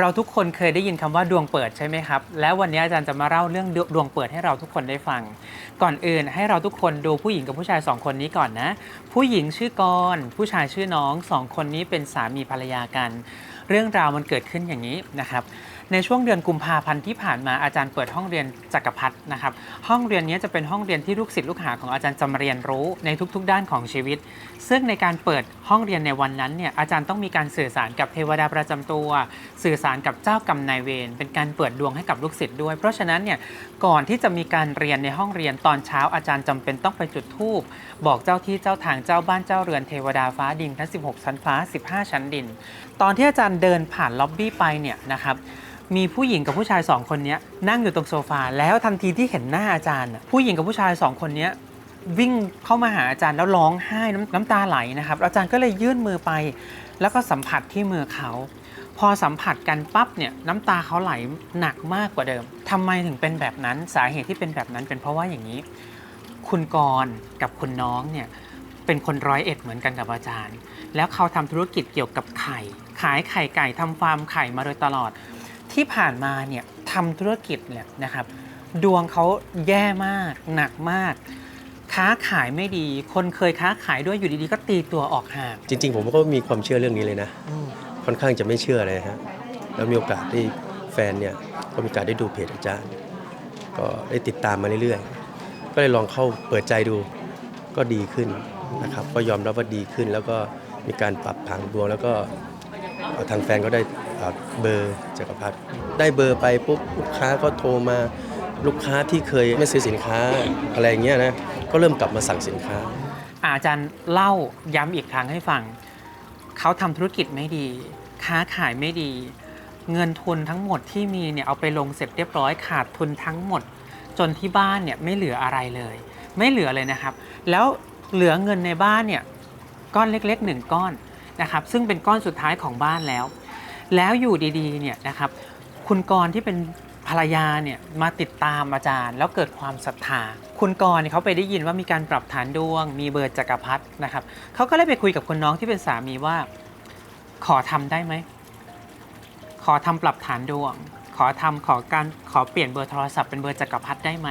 เราทุกคนเคยได้ยินคำว่าดวงเปิดใช่ไหมครับ แล้ววันนี้อาจารย์จะมาเล่าเรื่องดวงเปิดให้เราทุกคนได้ฟัง ก่อนอื่นให้เราทุกคนดูผู้หญิงกับผู้ชายสองคนนี้ก่อนนะ ผู้หญิงชื่อกรผู้ชายชื่อน้องสองคนนี้เป็นสามีภรรยากัน เรื่องราวมันเกิดขึ้นอย่างนี้นะครับ ในช่วงเดือนกุมภาพันธ์ที่ผ่านมาอาจารย์เปิดห้องเรียนจักรพรรดินะครับ ห้องเรียนนี้จะเป็นห้องเรียนที่ลูกศิษย์ลูกหาของอาจารย์จะมาเรียนรู้ในทุกๆ ด้านของชีวิต ซึ่งในการเปิดห้องเรียนในวันนั้นเนี่ยอาจารย์ต้องมีการสื่อสารกับเทวดาประจำตัว สื่อสารกับเจ้ากรรมนายเวรเป็นการเปิดดวงให้กับลูกศิษย์ด้วย เพราะฉะนั้นเนี่ยก่อนที่จะมีการเรียนในห้องเรียนตอนเช้าอาจารย์จำเป็นต้องไปจุดธูปบอกเจ้าที่เจ้าทางเจ้าบ้านเจ้าเรือนเทวดาฟ้าดินทั้ง 16 ชั้นฟ้า 15 ชั้นดิน ตอนที่อาจารย์เดินผ่านล็อบบี้ไปเนี่ยนะครับ มีผู้หญิงกับผู้ชายสองคนนี้นั่งอยู่ตรงโซฟาแล้วทันทีที่เห็นหน้าอาจารย์น่ะผู้หญิงกับผู้ชายสองคนนี้วิ่งเข้ามาหาอาจารย์แล้วร้องไห้น้ำน้ำตาไหลนะครับ อาจารย์ก็เลยยื่นมือไป แล้วก็สัมผัสที่มือเขา พอสัมผัสกันปั๊บเนี่ยน้ำตาเขาไหลหนักมากกว่าเดิมทำไมถึงเป็นแบบนั้นสาเหตุที่เป็นแบบนั้นเป็นเพราะว่าอย่างนี้ คุณกรกับคุณน้องเนี่ยเป็นคนร้อยเอ็ดเหมือนกันกับอาจารย์ แล้วเขาทำธุรกิจเกี่ยวกับไข่ ขายไข่ไก่ทำฟาร์มไข่มาโดยตลอด ที่ผ่านมาเนี่ยทำธุรกิจเนี่ยนะครับ ดวงเขาแย่มาก หนักมาก ค้าขายไม่ดี คนเคยค้าขายด้วยอยู่ดีๆ ก็ตีตัวออกห่างจริง ๆ ผมก็มีความเชื่อเรื่องนี้เลยนะค่อนข้างจะไม่เชื่อเลยฮะแล้วมีโอกาสที่แฟนเนี่ยก็มีโอกาสได้ดูเพจอาจารย์ ก็ได้ติดตามมาเรื่อยๆ ก็เลยลองเข้าเปิดใจดูก็ดีขึ้นนะครับ ก็ยอมรับว่าดีขึ้นแล้วก็มีการปรับผังดวงแล้วก็เอ่อทางแฟนก็ได้ เอ่อเบอร์จักรพัฒได้เบอร์ไปปุ๊บลูกค้าก็โทรมาลูกค้าที่เคยไม่ซื้อสินค้าอะไรอย่างเงี้ยนะก็เริ่มกลับมาสั่งสินค้า อาจารย์เล่าย้ำอีกครั้งให้ฟัง เขาทำธุรกิจไม่ดี ค้าขายไม่ดี เงินทุนทั้งหมดที่มีเนี่ยเอาไปลงเสร็จเรียบร้อยขาดทุนทั้งหมด จนที่บ้านเนี่ยไม่เหลืออะไรเลย ไม่เหลือเลยนะครับ แล้วเหลือเงินในบ้านเนี่ยก้อนเล็กๆหนึ่งก้อนนะครับซึ่งเป็นก้อนสุดท้ายของบ้านแล้ว แล้วอยู่ดีๆเนี่ยนะครับคุณกรณ์ที่เป็นภรรยาเนี่ยมาติดตามอาจารย์ แล้วเกิดความศรัทธา คุณกรณ์เขาไปได้ยินว่ามีการปรับฐานดวง มีเบอร์จักรพรรดินะครับเขาก็เลยไปคุยกับคุณน้องที่เป็นสามีว่า ขอทำได้ไหมขอทำปรับฐานดวง ขอทำขอการขอเปลี่ยนเบอร์โทรศัพท์เป็นเบอร์จักรพรรดิได้ไหม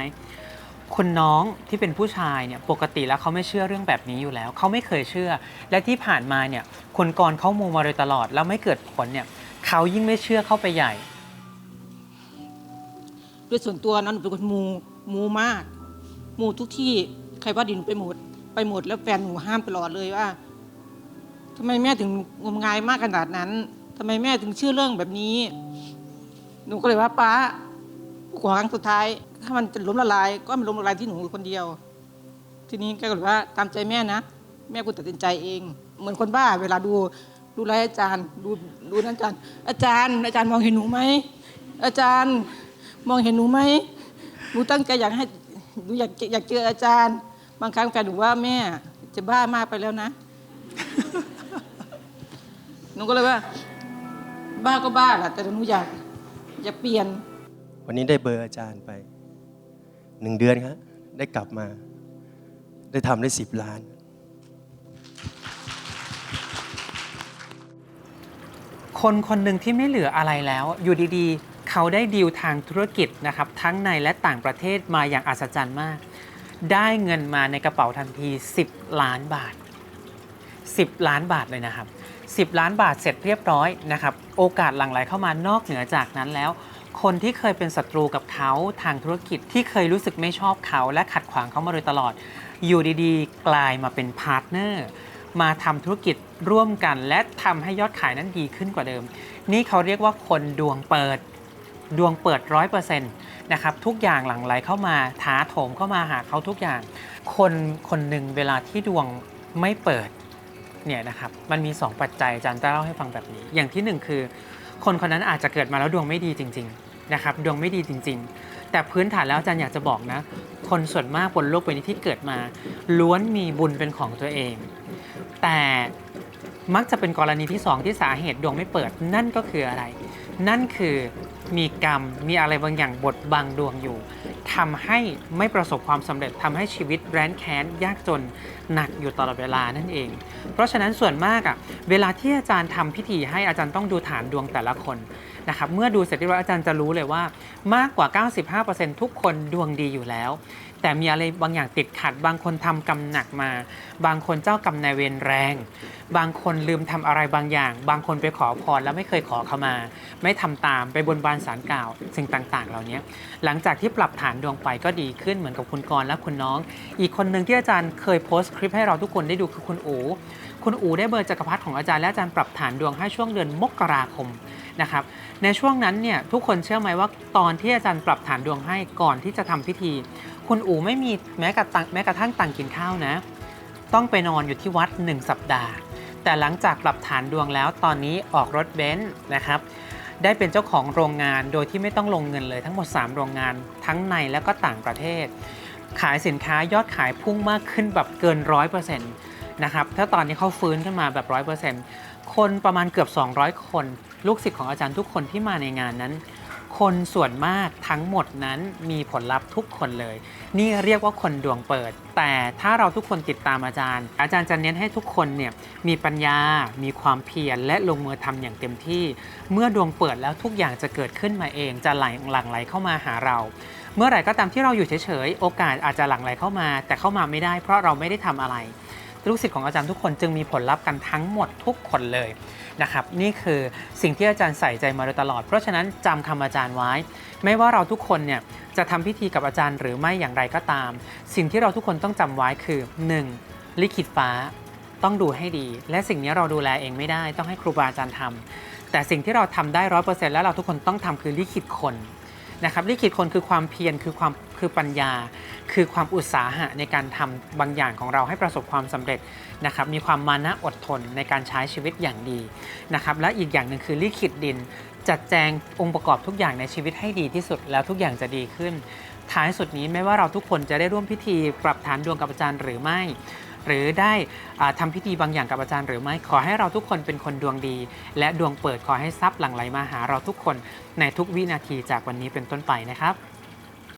คุณน้องที่เป็นผู้ชายเนี่ยปกติแล้วเขาไม่เชื่อเรื่องแบบนี้อยู่แล้ว เขาไม่เคยเชื่อ และที่ผ่านมาเนี่ยคุณกรณ์เขามูมาโดยตลอดแล้วไม่เกิดผลเนี่ย เขายิ่งไม่เชื่อเข้าไปใหญ่ด้วยส่วนตัวนั้นหนูเป็นคนมูมูมาก มูทุกที่ใครว่าดินไปหมด ไปหมดแล้วแฟนหนูห้ามตลอดเลยว่าทำไมแม่ถึงงมงายมากขนาดนั้นทำไมแม่ถึงเชื่อเรื่องแบบนี้ หนูก็เลยว่าป้าขอครั้งสุดท้าย ถ้ามันจะล้มละลาย ก็มันล้มละลายที่หนูคนเดียว ทีนี้แกก็เลยว่าตามใจแม่นะ แม่กูตัดสินใจเอง เหมือนคนบ้าเวลาดู ดูไลอาจารย์ ดูดูนั่นอาจารย์ อาจารย์ อาจารย์มองเห็นหนูไหมอาจารย์มองเห็นหนูไหมหนูตั้งใจอยากให้หนูอยากอยากเจออาจารย์ บางครั้งแฟนหนูว่าแม่จะบ้ามากไปแล้วนะหนูก็เลยว่า บ้าก็บ้าแหละแต่หนูอยากอยากเปลี่ยน วันนี้ได้เบอร์อาจารย์ไปหนึ่งเดือนครับได้กลับมา ได้ทำได้สิบล้าน คนคนหนึ่งที่ไม่เหลืออะไรแล้ว อยู่ดีๆ เขาได้ดีลทางธุรกิจนะครับ ทั้งในและต่างประเทศมาอย่างอัศจรรย์มาก ได้เงินมาในกระเป๋าทันที 10 ล้านบาท 10 ล้านบาทเลยนะครับ 10 ล้านบาทเสร็จเรียบร้อยนะครับ โอกาสหลั่งไหลเข้ามานอกเหนือจากนั้นแล้ว คนที่เคยเป็นศัตรูกับเขาทางธุรกิจที่เคยรู้สึกไม่ชอบเขาและขัดขวางเขามาโดยตลอด อยู่ดีๆ กลายมาเป็นพาร์ทเนอร์ มาทำธุรกิจร่วมกัน และทำให้ยอดขายนั้นดีขึ้นกว่าเดิม นี่เขาเรียกว่าคนดวงเปิด ดวงเปิดร้อยเปอร์เซ็นต์นะครับทุกอย่างหลั่งไหลเข้ามาท้าโถมเข้ามาหาเขาทุกอย่าง คนคนหนึ่งเวลาที่ดวงไม่เปิดเนี่ยนะครับมันมี 2 ปัจจัยอาจารย์จะเล่าให้ฟังแบบนี้ อย่างที่หนึ่งคือ คนคนนั้นอาจจะเกิดมาแล้วดวงไม่ดีจริงๆนะครับดวงไม่ดีจริง ๆ แต่พื้นฐานแล้วอาจารย์อยากจะบอกนะ คนส่วนมากบนโลกใบนี้ที่เกิดมา ล้วนมีบุญเป็นของตัวเอง แต่มักจะเป็นกรณีที่สองที่สาเหตุดวงไม่เปิดนั่นก็คืออะไร นั่นคือมีกรรมมีอะไรบางอย่างบดบังดวงอยู่ทำให้ไม่ประสบความสำเร็จทำให้ชีวิตแร้นแค้นยากจนหนักอยู่ตลอดเวลานั่นเอง เพราะฉะนั้นส่วนมากอะเวลาที่อาจารย์ทำพิธีให้อาจารย์ต้องดูฐานดวงแต่ละคนนะครับเมื่อดูเสร็จเรียบร้อยอาจารย์จะรู้เลยว่า มากกว่า 95%ทุกคนดวงดีอยู่แล้ว แต่มีอะไรบางอย่างติดขัด บางคนทำกรรมหนักมา บางคนเจ้ากรรมนายเวรแรง บางคนลืมทำอะไรบางอย่าง บางคนไปขอพรแล้วไม่เคยขอเข้ามา ไม่ทำตามไปบนบานสารกล่าว สิ่งต่างๆ เหล่านี้หลังจากที่ปรับฐานดวงไปก็ดีขึ้นเหมือนกับคุณกรและคุณน้อง อีกคนหนึ่งที่อาจารย์เคยโพสต์คลิปให้เราทุกคนได้ดูคือคุณอูคุณอูได้เบอร์จักรพรรดิของอาจารย์และอาจารย์ปรับฐานดวงให้ช่วงเดือนมกราคม นะครับในช่วงนั้นเนี่ยทุกคนเชื่อไหมว่าตอนที่อาจารย์ปรับฐานดวงให้ก่อนที่จะทำพิธี คุณอูไม่มีแม้กระทั่งแม้กระทั่งตังกินข้าวนะ ต้องไปนอนอยู่ที่วัด 1 สัปดาห์ แต่หลังจากปรับฐานดวงแล้วตอนนี้ออกรถเบนซ์นะครับได้เป็นเจ้าของโรงงานโดยที่ไม่ต้องลงเงินเลยทั้งหมด 3 โรงงานทั้งในและก็ต่างประเทศ ขายสินค้ายอดขายพุ่งมากขึ้นแบบเกินร้อยเปอร์เซ็นต์ นะครับ ถ้าตอนนี้เขาฟื้นขึ้นมาแบบร้อยเปอร์เซ็นต์คนประมาณเกือบ 200 คน ลูกศิษย์ของอาจารย์ทุกคนที่มาในงานนั้น คนส่วนมากทั้งหมดนั้นมีผลลัพธ์ทุกคนเลย นี่เรียกว่าคนดวงเปิด แต่ถ้าเราทุกคนติดตามอาจารย์ อาจารย์จะเน้นให้ทุกคนเนี่ยมีปัญญา มีความเพียรและลงมือทำอย่างเต็มที่ เมื่อดวงเปิดแล้วทุกอย่างจะเกิดขึ้นมาเอง จะไหลหลั่งไหลเข้ามาหาเราเมื่อไหร่ก็ตามที่เราอยู่เฉยๆ โอกาสอาจจะหลั่งไหลเข้ามา แต่เข้ามาไม่ได้เพราะเราไม่ได้ทำอะไร ลูกศิษย์ของอาจารย์ทุกคนจึงมีผลลัพธ์กันทั้งหมดทุกคนเลยนะครับนี่คือสิ่งที่อาจารย์ใส่ใจมาโดยตลอด เพราะฉะนั้นจำคำอาจารย์ไว้ ไม่ว่าเราทุกคนเนี่ยจะทำพิธีกับอาจารย์หรือไม่อย่างไรก็ตาม สิ่งที่เราทุกคนต้องจำไว้คือ 1. ลิขิตฟ้าต้องดูให้ดี และสิ่งนี้เราดูแลเองไม่ได้ ต้องให้ครูบาอาจารย์ทำแต่สิ่งที่เราทำได้ร้อยเปอร์เซ็นต์แล้วเราทุกคนต้องทำคือลิขิตคน นะครับลิขิตคนคือความเพียรคือความคือปัญญา คือความอุตสาหะในการทำบางอย่างของเราให้ประสบความสำเร็จนะครับมีความมานะอดทนในการใช้ชีวิตอย่างดีนะครับและอีกอย่างหนึ่งคือลิขิตดิน จัดแจงองค์ประกอบทุกอย่างในชีวิตให้ดีที่สุดแล้วทุกอย่างจะดีขึ้น ท้ายสุดนี้ไม่ว่าเราทุกคนจะได้ร่วมพิธีปรับฐานดวงกับอาจารย์หรือไม่ หรือได้ทำาพิธีบางอย่างกับอาจารย์หรือไม่ ขอให้เราทุกคนเป็นคนดวงดี และดวงเปิดขอให้ทรัพย์หลั่งไหลมาหาเราทุกคนในทุกวินาทีจากวันนี้เป็นต้นไปนะครับ